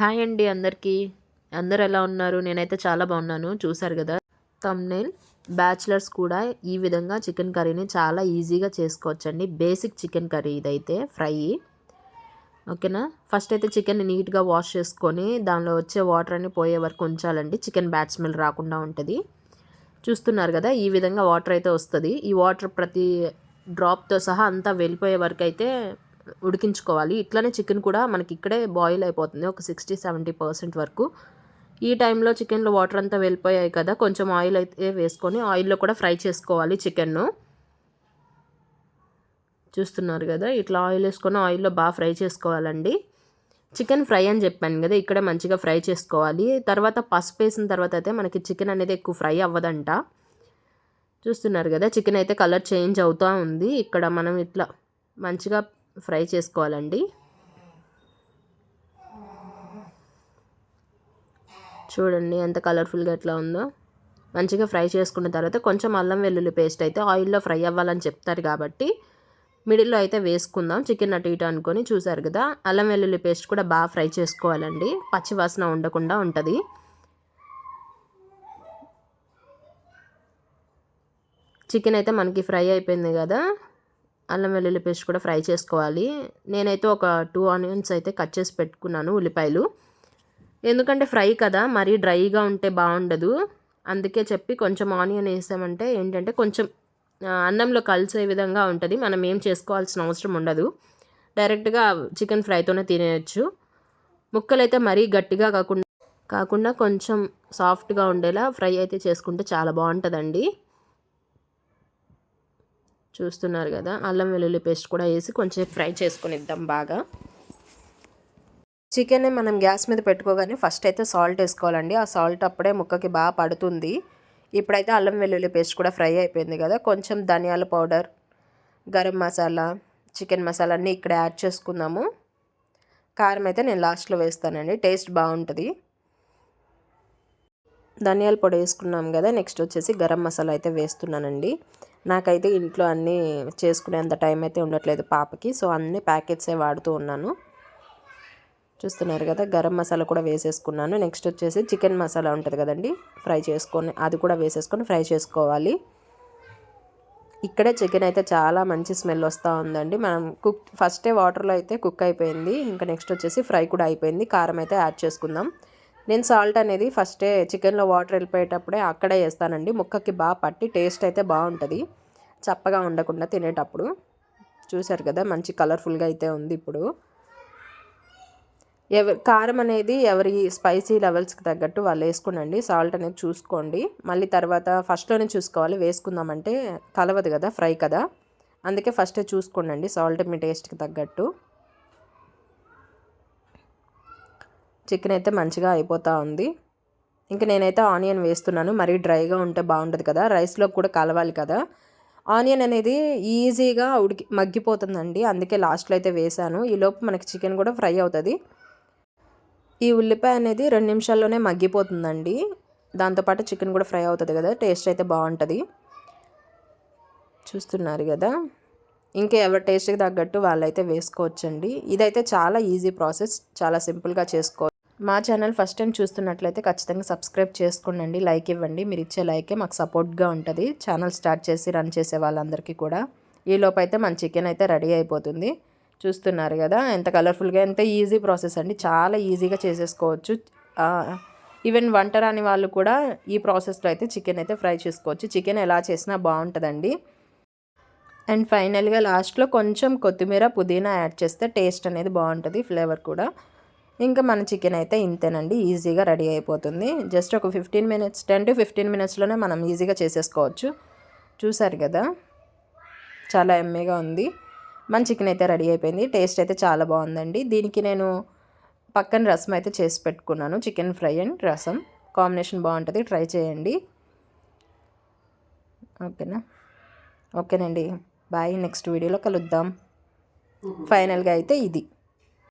Hi అండి అందరికీ. అందరు ఎలా ఉన్నారు? నేనైతే చాలా బాగున్నాను. చూసారు కదా? తమ్నేల్ బ్యాచిలర్స్ కూడా ఈ విధంగా చికెన్ కర్రీని చాలా ఈజీగా చేసుకోవచ్చండి. బేసిక్ చికెన్ కర్రీ ఇదైతే ఫ్రై ఓకేనా? ఫస్ట్ అయితే చికెన్ నీట్గా వాష్ చేసుకొని దానిలో వచ్చే వాటర్ అన్ని పోయే వరకు ఉంచాలండి. చికెన్ బ్యాట్ స్మెల్ రాకుండా ఉంటుంది. చూస్తున్నారు కదా? ఈ విధంగా వాటర్ అయితే వస్తుంది. ఈ వాటర్ ప్రతి డ్రాప్తో సహా అంతా వెళ్ళిపోయే వరకు అయితే ఉడికించుకోవాలి. ఇట్లానే చికెన్ కూడా మనకి ఇక్కడే బాయిల్ అయిపోతుంది. ఒక సిక్స్టీ సెవెంటీ పర్సెంట్ వరకు. ఈ టైంలో చికెన్లో వాటర్ అంతా వెళ్ళిపోయాయి కదా కొంచెం ఆయిల్ అయితే వేసుకొని ఆయిల్లో కూడా ఫ్రై చేసుకోవాలి చికెన్ను చూస్తున్నారు కదా ఇట్లా ఆయిల్ వేసుకొని ఆయిల్లో బాగా ఫ్రై చేసుకోవాలండి. చికెన్ ఫ్రై అని చెప్పాను కదా ఇక్కడే మంచిగా ఫ్రై చేసుకోవాలి. తర్వాత పసుపు వేసిన తర్వాత అయితే మనకి చికెన్ అనేది ఎక్కువ ఫ్రై అవ్వదంట. చూస్తున్నారు కదా చికెన్ అయితే కలర్ చేంజ్ అవుతూ ఉంది. ఇక్కడ మనం ఇట్లా మంచిగా ఫ్రై చేసుకోవాలండి. చూడండి ఎంత కలర్ఫుల్గా ఎట్లా ఉందో. మంచిగా ఫ్రై చేసుకున్న తర్వాత కొంచెం అల్లం వెల్లుల్లి పేస్ట్ అయితే ఆయిల్లో ఫ్రై అవ్వాలని చెప్తారు కాబట్టి మిడిల్లో అయితే వేసుకుందాం. చికెన్ అటు ఇటు అనుకొని చూసారు కదా అల్లం వెల్లుల్లి పేస్ట్ కూడా బాగా ఫ్రై చేసుకోవాలండి. పచ్చివాసన ఉండకుండా ఉంటుంది. చికెన్ అయితే మనకి ఫ్రై అయిపోయింది కదా. అల్లం వెల్లుల్లి పేస్ట్ కూడా ఫ్రై చేసుకోవాలి. నేనైతే ఒక టూ ఆనియన్స్ అయితే కట్ చేసి పెట్టుకున్నాను ఉల్లిపాయలు. ఎందుకంటే ఫ్రై కదా మరీ డ్రైగా ఉంటే బాగుండదు. అందుకే చెప్పి కొంచెం ఆనియన్ వేసామంటే ఏంటంటే కొంచెం అన్నంలో కలిసే విధంగా ఉంటుంది. మనం ఏం చేసుకోవాల్సిన అవసరం ఉండదు. డైరెక్ట్గా చికెన్ ఫ్రైతోనే తినేయచ్చు. ముక్కలు అయితే మరీ గట్టిగా కాకుండా కాకుండా కొంచెం సాఫ్ట్గా ఉండేలా ఫ్రై అయితే చేసుకుంటే చాలా బాగుంటుందండి. చూస్తున్నారు కదా. అల్లం వెల్లుల్లి పేస్ట్ కూడా వేసి కొంచెం ఫ్రై చేసుకునిద్దాం బాగా. చికెన్ మనం గ్యాస్ మీద పెట్టుకోగానే ఫస్ట్ అయితే సాల్ట్ వేసుకోవాలండి. ఆ సాల్ట్ అప్పుడే ముక్కకి బాగా పడుతుంది. ఇప్పుడైతే అల్లం వెల్లుల్లి పేస్ట్ కూడా ఫ్రై అయిపోయింది కదా. కొంచెం ధనియాల పౌడర్ గరం మసాలా చికెన్ మసాలా అన్నీ ఇక్కడ యాడ్ చేసుకుందాము. కారం అయితే నేను లాస్ట్లో వేస్తానండి. టేస్ట్ బాగుంటుంది. ధనియాల పొడి వేసుకున్నాం కదా. నెక్స్ట్ వచ్చేసి గరం మసాలా అయితే వేస్తున్నానండి. నాకైతే ఇంట్లో అన్నీ చేసుకునేంత టైం అయితే ఉండట్లేదు పాపకి. సో అన్ని ప్యాకెట్సే వాడుతూ ఉన్నాను. చూస్తున్నారు కదా గరం మసాలా కూడా వేసేసుకున్నాను. నెక్స్ట్ వచ్చేసి చికెన్ మసాలా ఉంటుంది కదండి ఫ్రై చేసుకొని అది కూడా వేసేసుకొని ఫ్రై చేసుకోవాలి. ఇక్కడే చికెన్ అయితే చాలా మంచి స్మెల్ వస్తూ ఉందండి. మనం కుక్ ఫస్టే వాటర్లో అయితే కుక్ అయిపోయింది. ఇంకా నెక్స్ట్ వచ్చేసి ఫ్రై కూడా అయిపోయింది. కారం అయితే యాడ్ చేసుకుందాం. నేను సాల్ట్ అనేది ఫస్టే చికెన్లో వాటర్ వెళ్ళిపోయేటప్పుడే అక్కడే వేస్తానండి. ముక్కకి బాగా పట్టి టేస్ట్ అయితే బాగుంటుంది. చప్పగా ఉండకుండా తినేటప్పుడు. చూశారు కదా మంచి కలర్ఫుల్గా అయితే ఉంది ఇప్పుడు. ఎవరి కారం అనేది ఎవరి స్పైసీ లెవెల్స్కి తగ్గట్టు వాళ్ళు వేసుకునండి. సాల్ట్ అనేది చూసుకోండి. మళ్ళీ తర్వాత ఫస్ట్లోనే చూసుకోవాలి. వేసుకుందామంటే కలవదు కదా ఫ్రై కదా. అందుకే ఫస్టే చూసుకోండి సాల్ట్ మీ టేస్ట్కి తగ్గట్టు. చికెన్ అయితే మంచిగా అయిపోతూ ఉంది. ఇంకా నేనైతే ఆనియన్ వేస్తున్నాను. మరీ డ్రైగా ఉంటే బాగుంటుంది కదా. రైస్లో కూడా కలవాలి కదా. ఆనియన్ అనేది ఈజీగా ఉడికి మగ్గిపోతుందండి. అందుకే లాస్ట్లో అయితే వేసాను. ఈలోపు మనకి చికెన్ కూడా ఫ్రై అవుతుంది. ఈ ఉల్లిపాయ అనేది రెండు నిమిషాల్లోనే మగ్గిపోతుందండి. దాంతోపాటు చికెన్ కూడా ఫ్రై అవుతుంది కదా. టేస్ట్ అయితే బాగుంటుంది. చూస్తున్నారు కదా. ఇంకా ఎవరి టేస్ట్కి తగ్గట్టు వాళ్ళైతే వేసుకోవచ్చండి. ఇదైతే చాలా ఈజీ ప్రాసెస్. చాలా సింపుల్గా చేసుకో మా ఛానల్ ఫస్ట్ టైం చూస్తున్నట్లయితే ఖచ్చితంగా సబ్స్క్రైబ్ చేసుకోండి లైక్ ఇవ్వండి. మీరు ఇచ్చే లైకే మాకు సపోర్ట్గా ఉంటుంది. ఛానల్ స్టార్ట్ చేసి రన్ చేసే వాళ్ళందరికీ కూడా. ఈలోపు అయితే మన చికెన్ అయితే రెడీ అయిపోతుంది. చూస్తున్నారు కదా ఎంత కలర్ఫుల్గా ఎంత ఈజీ ప్రాసెస్ అండి. చాలా ఈజీగా చేసేసుకోవచ్చు. ఈవెన్ వంట రాని వాళ్ళు కూడా ఈ ప్రాసెస్లో అయితే చికెన్ అయితే ఫ్రై చేసుకోవచ్చు. చికెన్ ఎలా చేసినా బాగుంటుందండి. అండ్ ఫైనల్గా లాస్ట్లో కొంచెం కొత్తిమీర పుదీనా యాడ్ చేస్తే టేస్ట్ అనేది బాగుంటుంది ఫ్లేవర్ కూడా. ఇంకా మన చికెన్ అయితే ఇంతేనండి ఈజీగా రెడీ అయిపోతుంది. జస్ట్ ఒక fifteen minutes ten to fifteen మినిట్స్లోనే మనం ఈజీగా చేసేసుకోవచ్చు. చూసారు కదా? చాలా ఎమ్మీగా ఉంది. మన చికెన్ అయితే రెడీ అయిపోయింది. టేస్ట్ అయితే చాలా బాగుందండి. దీనికి నేను పక్కన రసం అయితే చేసి పెట్టుకున్నాను. Chicken fry and rasam. Combination బాగుంటుంది. ట్రై చేయండి. ఓకేనా? ఓకేనండి. బాయ్. నెక్స్ట్ వీడియోలో కలుద్దాం. ఫైనల్గా అయితే ఇది.